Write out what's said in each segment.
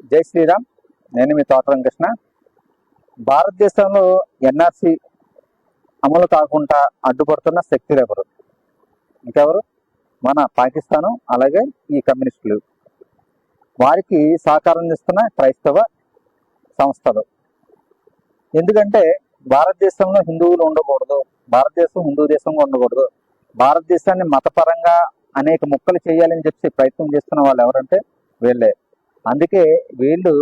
జై శ్రీరామ్. నేను మీ తోటరం కృష్ణ భారతదేశంలో ఎన్ఆర్సి అమలు కాకుండా అడ్డుపడుతున్న శక్తులు ఎవరు? ఇంకెవరు? మన పాకిస్తాను అలాగే ఈ కమ్యూనిస్టులు. వారికి సహకారం ఇస్తున్న క్రైస్తవ సంస్థలు. ఎందుకంటే భారతదేశంలో హిందువులు ఉండకూడదు భారతదేశం హిందూ దేశంగా ఉండకూడదు. భారతదేశాన్ని మతపరంగా అనేక ముక్కలు చేయాలని చెప్పి ప్రయత్నం చేస్తున్న వాళ్ళు ఎవరంటే వీళ్ళే. అందుకే వీళ్ళు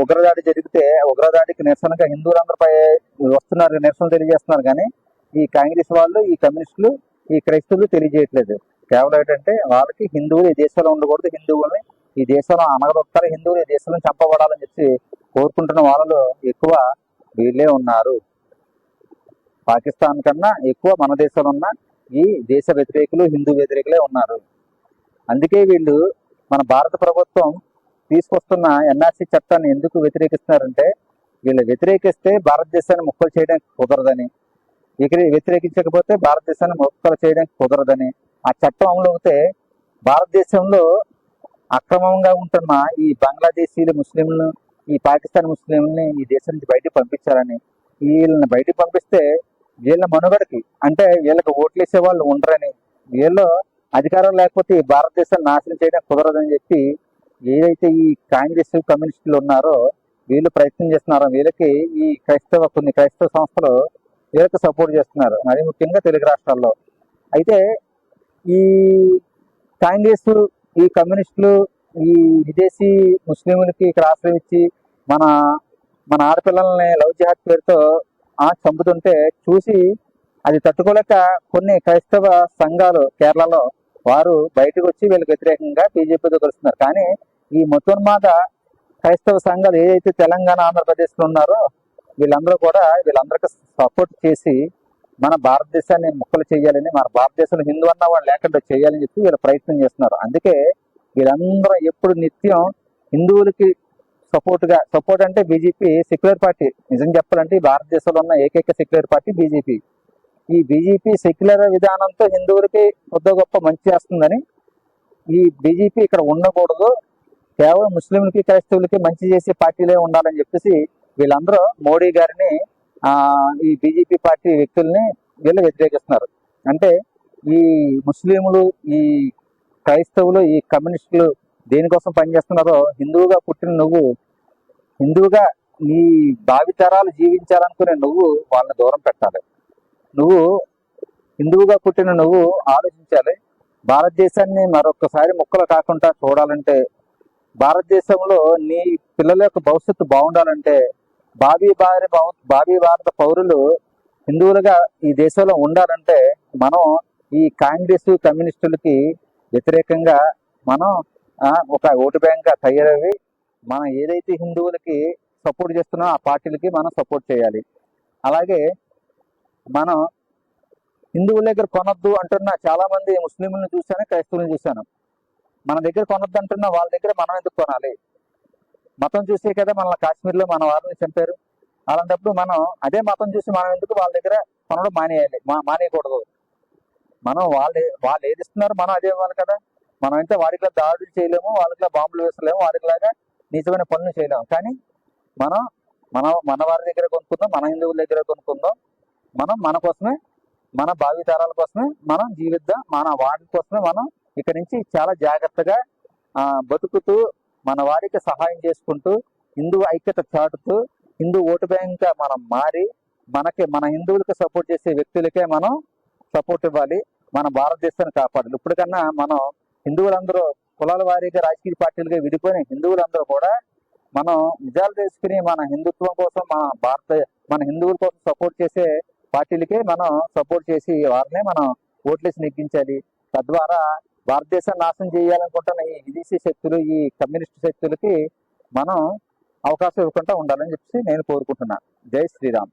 ఉగ్రదాడి జరిగితే ఉగ్రదాడికి నిరసనగా హిందువులందరిపై వస్తున్నారు నిరసన తెలియజేస్తున్నారు కానీ ఈ కాంగ్రెస్ వాళ్ళు ఈ కమ్యూనిస్టులు ఈ క్రైస్తవులు తెలియజేయట్లేదు. కేవలం ఏంటంటే వాళ్ళకి హిందువులు ఈ దేశంలో ఉండకూడదు హిందువుల్ని ఈ దేశంలో అనగదొక్కాలి హిందువులు ఈ దేశంలో చంపబడాలని చెప్పి కోరుకుంటున్న వాళ్ళలో ఎక్కువ వీళ్ళే ఉన్నారు. పాకిస్తాన్ కన్నా ఎక్కువ మన దేశంలో ఉన్న ఈ దేశ వ్యతిరేకులు హిందూ వ్యతిరేకులే ఉన్నారు. అందుకే వీళ్ళు మన భారత ప్రభుత్వం తీసుకొస్తున్న ఎన్ఆర్సీ చట్టాన్ని ఎందుకు వ్యతిరేకిస్తున్నారంటే వీళ్ళు వ్యతిరేకిస్తే భారతదేశాన్ని ముక్కలు చేయడానికి కుదరదని ఇక వ్యతిరేకించకపోతే భారతదేశాన్ని ముక్కలు చేయడానికి కుదరదని ఆ చట్టం అమలు అవుతే భారతదేశంలో అక్రమంగా ఉంటున్న ఈ బంగ్లాదేశీలు ముస్లింలను ఈ పాకిస్తాన్ ముస్లింలని ఈ దేశం నుంచి బయటకు పంపించాలని వీళ్ళని బయటకు పంపిస్తే వీళ్ళ మనుగడకి అంటే వీళ్ళకి ఓట్లేసే వాళ్ళు ఉండరని వీళ్ళు అధికారం లేకపోతే ఈ భారతదేశాన్ని నాశనం చేయడం కుదరదని చెప్పి ఏదైతే ఈ కాంగ్రెస్ కమ్యూనిస్టులు ఉన్నారో వీళ్ళు ప్రయత్నం చేస్తున్నారో. వీళ్ళకి ఈ క్రైస్తవ కొన్ని క్రైస్తవ సంస్థలు వీళ్ళకి సపోర్ట్ చేస్తున్నారు. మరి ముఖ్యంగా తెలుగు రాష్ట్రాల్లో. అయితే ఈ కాంగ్రెస్ ఈ కమ్యూనిస్టులు ఈ విదేశీ ముస్లింలకి ఇక్కడ ఆశ్రయం ఇచ్చి మన మన ఆడపిల్లల్ని లవ్ జిహాద్ పేరుతో ఆ చంపుతుంటే చూసి అది తట్టుకోలేక కొన్ని క్రైస్తవ సంఘాలు కేరళలో వారు బయటకు వచ్చి వీళ్ళకి వ్యతిరేకంగా బీజేపీతో కలుస్తున్నారు. కానీ ఈ మొత్తోన్మాద క్రైస్తవ సంఘాలు ఏదైతే తెలంగాణ ఆంధ్రప్రదేశ్లో ఉన్నారో వీళ్ళందరూ కూడా వీళ్ళందరికీ సపోర్ట్ చేసి మన భారతదేశాన్ని ముక్కలు చేయాలని మన భారతదేశంలో హిందూ అన్న వాళ్ళు లేకుండా చేయాలని చెప్పి వీళ్ళు ప్రయత్నం చేస్తున్నారు. అందుకే వీళ్ళందరూ ఎప్పుడు నిత్యం హిందువులకి సపోర్ట్గా సపోర్ట్ అంటే బీజేపీ సెక్యులర్ పార్టీ నిజం చెప్పాలంటే ఈ భారతదేశంలో ఉన్న ఏకైక సెక్యులర్ పార్టీ బీజేపీ. ఈ బీజేపీ సెక్యులర్ విధానంతో హిందువులకి కొద్ద గొప్ప మంచి చేస్తుందని ఈ బీజేపీ ఇక్కడ ఉండకూడదు. కేవలం ముస్లింలకి క్రైస్తవులకి మంచి చేసే పార్టీలే ఉండాలని చెప్పేసి వీళ్ళందరూ మోడీ గారిని ఈ బీజేపీ పార్టీ వ్యక్తుల్ని వీళ్ళు వ్యతిరేకిస్తున్నారు. అంటే ఈ ముస్లింలు ఈ క్రైస్తవులు ఈ కమ్యూనిస్టులు దేనికోసం పనిచేస్తున్నారో హిందువుగా పుట్టిన నువ్వు హిందువుగా నీ భావితరాలు జీవించాలనుకునే నువ్వు వాళ్ళని దూరం పెట్టాలి. నువ్వు హిందువుగా పుట్టిన నువ్వు ఆలోచించాలి. భారతదేశాన్ని మరొకసారి ముక్కలు కాకుండా చూడాలంటే భారతదేశంలో నీ పిల్లల యొక్క భవిష్యత్తు బాగుండాలంటే భావి భారత భావి భారత పౌరులు హిందువులుగా ఈ దేశంలో ఉండాలంటే మనం ఈ కాంగ్రెస్ కమ్యూనిస్టులకి వ్యతిరేకంగా మనం ఒక ఓటు బ్యాంక్గా తయారవి మనం ఏదైతే హిందువులకి సపోర్ట్ చేస్తున్నామో ఆ పార్టీలకి మనం సపోర్ట్ చేయాలి. అలాగే మనం హిందువుల దగ్గర కొనొద్దు అంటున్న చాలా మంది ముస్లింలను చూశాను క్రైస్తవులను చూశాను. మన దగ్గర కొనొద్దు అంటున్న వాళ్ళ దగ్గర మనం ఎందుకు కొనాలి? మతం చూసే కదా మన కాశ్మీర్లో మన వారిని చంపారు. అలాంటప్పుడు మనం అదే మతం చూసి మనం ఎందుకు వాళ్ళ దగ్గర కొనడం మానేయాలి? మా- మానేయకూడదు. మనం వాళ్ళు వాళ్ళు ఏది ఇస్తున్నారు మనం అదే ఇవ్వాలి కదా. మనం అయితే వారికి దాడులు చేయలేము వాళ్ళకి బాంబులు వేసలేము వారికిలాగా నిజమైన పనులు చేయలేము. కానీ మనం మన మన వారి దగ్గర కొనుక్కుందాం మన హిందువుల దగ్గర కొనుక్కుందాం. మనం మన కోసమే మన భావితరాల కోసమే మనం జీవిద్దాం మన వాటి కోసమే మనం ఇక్కడి నుంచి చాలా జాగ్రత్తగా బతుకుతూ మన వారికి సహాయం చేసుకుంటూ హిందూ ఐక్యత చాటుతూ హిందూ ఓటు బ్యాంక్గా మనం మారి మనకి మన హిందువులకు సపోర్ట్ చేసే వ్యక్తులకే మనం సపోర్ట్ ఇవ్వాలి మన భారతదేశాన్ని కాపాడాలి. ఇప్పటికన్నా మనం హిందువులందరూ కులాల వారీగా రాజకీయ పార్టీలుగా విడిపోయిన హిందువులందరూ కూడా మనం నిజాలు తెలుసుకుని మన హిందుత్వం కోసం మన భారత మన హిందువుల కోసం సపోర్ట్ చేసే పార్టీలకే మనం సపోర్ట్ చేసి వారినే మనం ఓట్లేసి నెగ్గించాలి. తద్వారా భారతదేశాన్ని నాశనం చేయాలనుకుంటున్న ఈ విదేశీ శక్తులు ఈ కమ్యూనిస్ట్ శక్తులకి మనం అవకాశం ఇవ్వకుండా ఉండాలని చెప్పి నేను కోరుకుంటున్నాను జై శ్రీరామ్.